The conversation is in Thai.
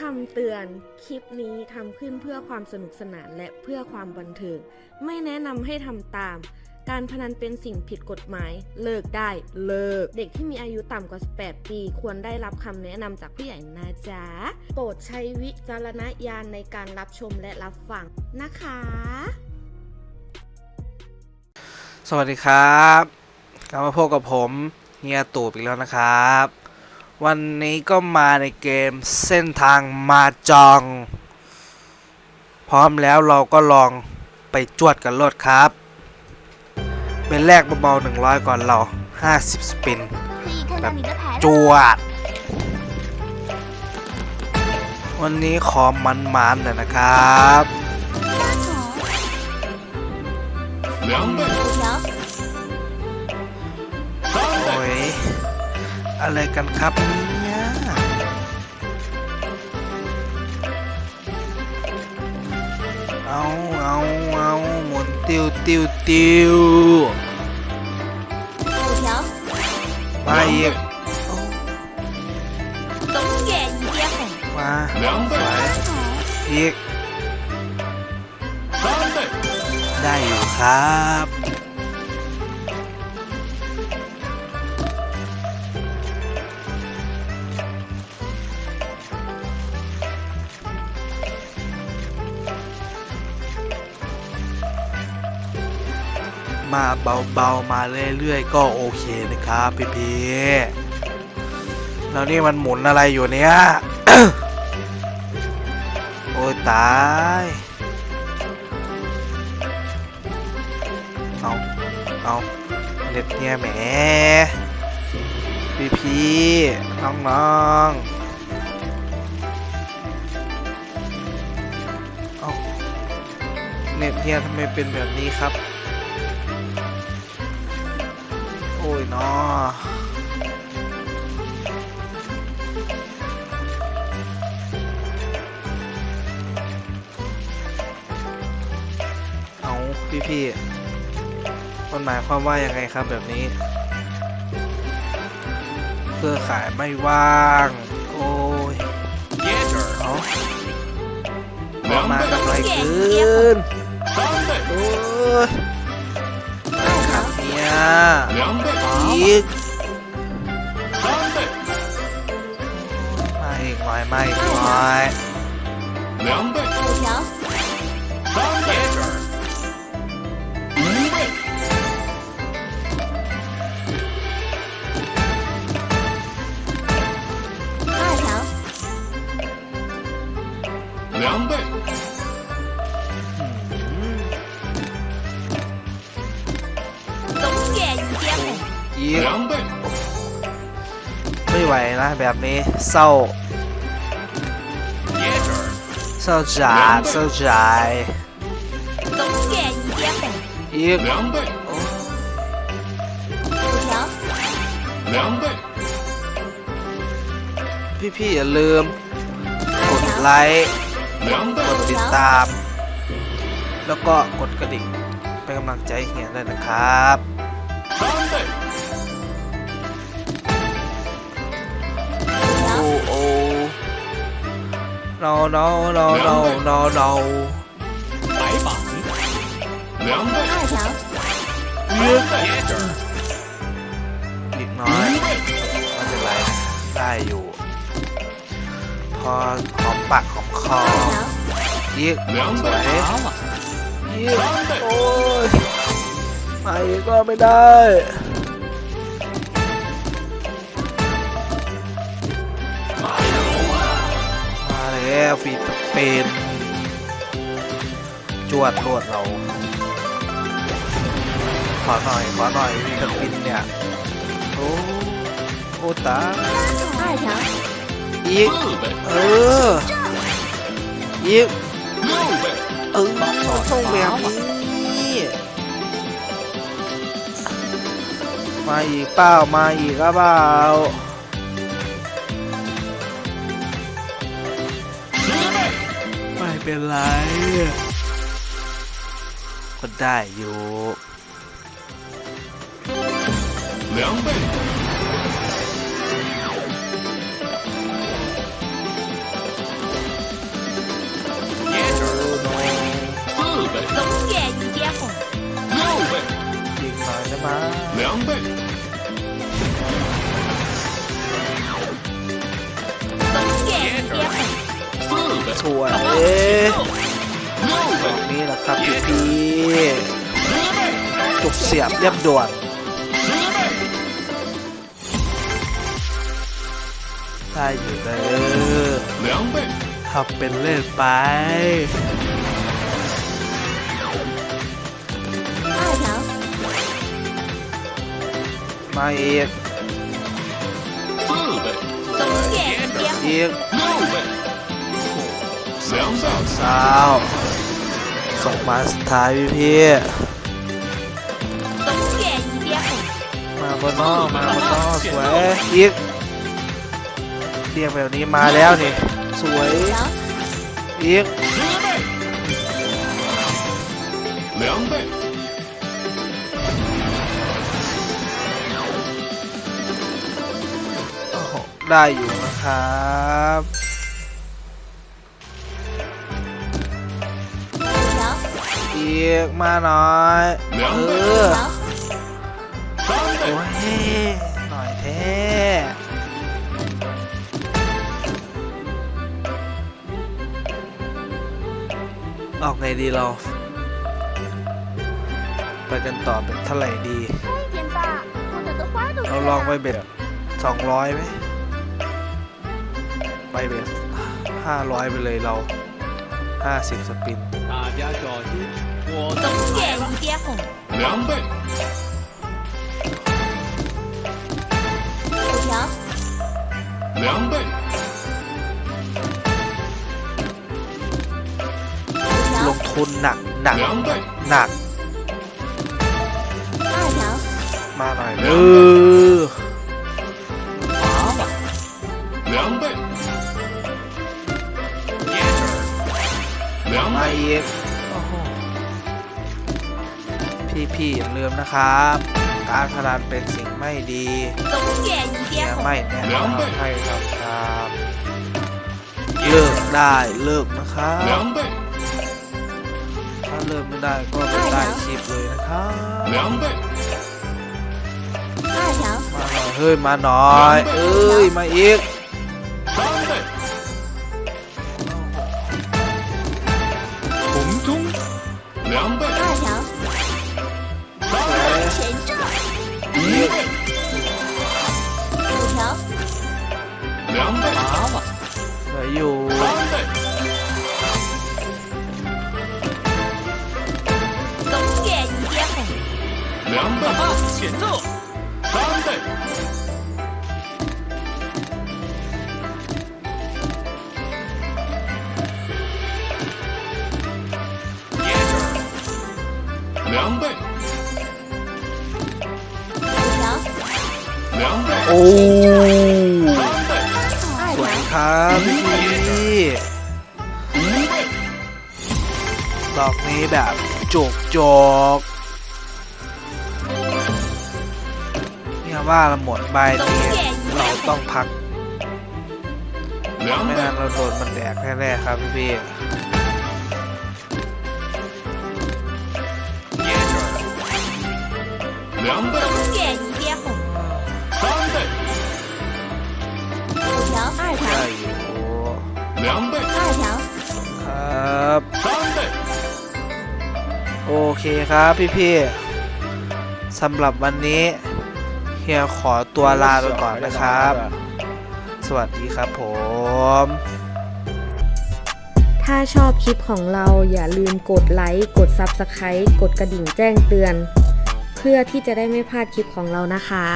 คำเตือน คลิปนี้ทำขึ้นเพื่อความสนุกสนานและเพื่อความบันเทิง ไม่แนะนำให้ทำตาม การพนันเป็นสิ่งผิดกฎหมาย เลิกได้เลิก เด็กที่มีอายุต่ำกว่า 18 ปี ควรได้รับคำแนะนำจากผู้ใหญ่นะจ๊ะ โปรดใช้วิจารณญาณในการรับชมและรับฟังนะคะ สวัสดีครับ กลับมาพบกับผมเฮียตูบอีกแล้วนะครับ วันนี้ก็มาในเกมเส้นทางมาจอง พร้อมแล้วเราก็ลองไปจวดกันรถครับ เป็นแรกเบาๆ100 ก่อนเรา 50 สปิน แบบจวด วันนี้ขอมันๆหน่อยนะครับโอ้ย อะไรกันครับเนี่ยเอาเอาเอาหมุนติวติวติวมาอีกมาอีกได้อยู่ครับ มาเบาๆมาเรื่อยๆก็โอเคนะครับพี่พีแล้วนี่มันหมุนอะไรอยู่เนี่ย โอ้ยตายเอาเอาเน็ตเนี่ยแหมพี่พี่น้องน้องๆเอาเน็ตเนี่ยทำไมเป็นแบบนี้ครับ เนาะเอาพี่พี่มันหมายความว่ายังไงครับแบบนี้ เพื่อขายไม่ว่าง โอ้ยเนาะมาทำไรขึ้นโอ้ยขับเนี่ย อีก 三倍、 มาอีกหน่อยมาอีกหน่อย 两倍、九条，三倍、 ไม่ไหวนะ แบบนี้เศร้าเศร้าจ๋าเศร้าใจอีกพี่ๆอย่าลืม กดไลค์กดติดตาม แล้วก็กดกระดิ่งเป็นกำลังใจเฮียด้วยนะครับ no no no no no no 白板，两倍、二条，接着 อีกน้อยไม่เป็นไรได้อยู่ พอหอมปากหอมคอ 二条， อีก 两 ส 倍 วย 麻了， อีก 三倍、 โอ้ยมาอีกก็ไม่ได้ แก้วฟีสเปน จวดรวดเราขอหน่อยขอหน่อยฟีสปินเนี่ย โอ้โอตาอีก เออ อีก เออช่องแบบนี้มาอีกเปล่ามาอีกก็เปล่า็นไรก็ได้อยู่两倍。椰倍，四倍。龙眼椰红。六倍。两倍。龙眼椰红。四倍。错了。 ตรงนี้แหละครับพี่พีจุกเสียบเรียบด่วนได้อยู่เลยขับเป็นเล่นไปมาอีกอีก ซาวส่งมาสุดท้ายพี่พี่มาบนนอกมาบนนอกสวยอีกเรียกแบบนี้มาแล้วนี่ สวยอีกได้อยู่นะครับ อีกมาหน่อยเออโอ้ยหน่อยเท่ออกไงดีเรา ไปกันต่อเป็นเท่าไหร่ดี เราลองไปเบ็ดสองร้อยไหมไปเบ็ดห้าร้อยไปเลยเราห้าสิบสปิน 大家小心，我总点一点红，两倍，五条，两倍，五 ล 条， งทุนหนักหนัก 两倍， หนัก 二条， มาหน่อยเออ 麻烦。两倍，两 มา 倍， อีกโอ้โห พี่ๆอย่าลืมนะครับ การพนันเป็นสิ่งไม่ดีเียไม่แน่นอนใช่ครับเลิกได้เลิกนะครับถ้าเลิกไม่ได้ก็ไปได้ชีพเลยนะครับมาหน่อยเฮ้ยมาหน่อย เอ้ยมาอีก 显奏，三倍，两倍，五条，两倍， โอ้ 三倍，二 สวย 条， ครับพี่ 一倍， ดอกนี้แบบโจกโจก าว่าเราหมดใบนี้เราต้องพักไม่งั้นเราโดนมันแดกแน่ๆครับพี่พี่ได้อยู่ครับโอเคครับพี่พี่สำหรับวันนี้ ฮียขอตัวลาไปก่อนนะครับ สวัสดีครับผม ถ้าชอบคลิปของเราอย่าลืมกดไลค์ กด Subscribe กดกระดิ่งแจ้งเตือน เพื่อที่จะได้ไม่พลาดคลิปของเรานะคะ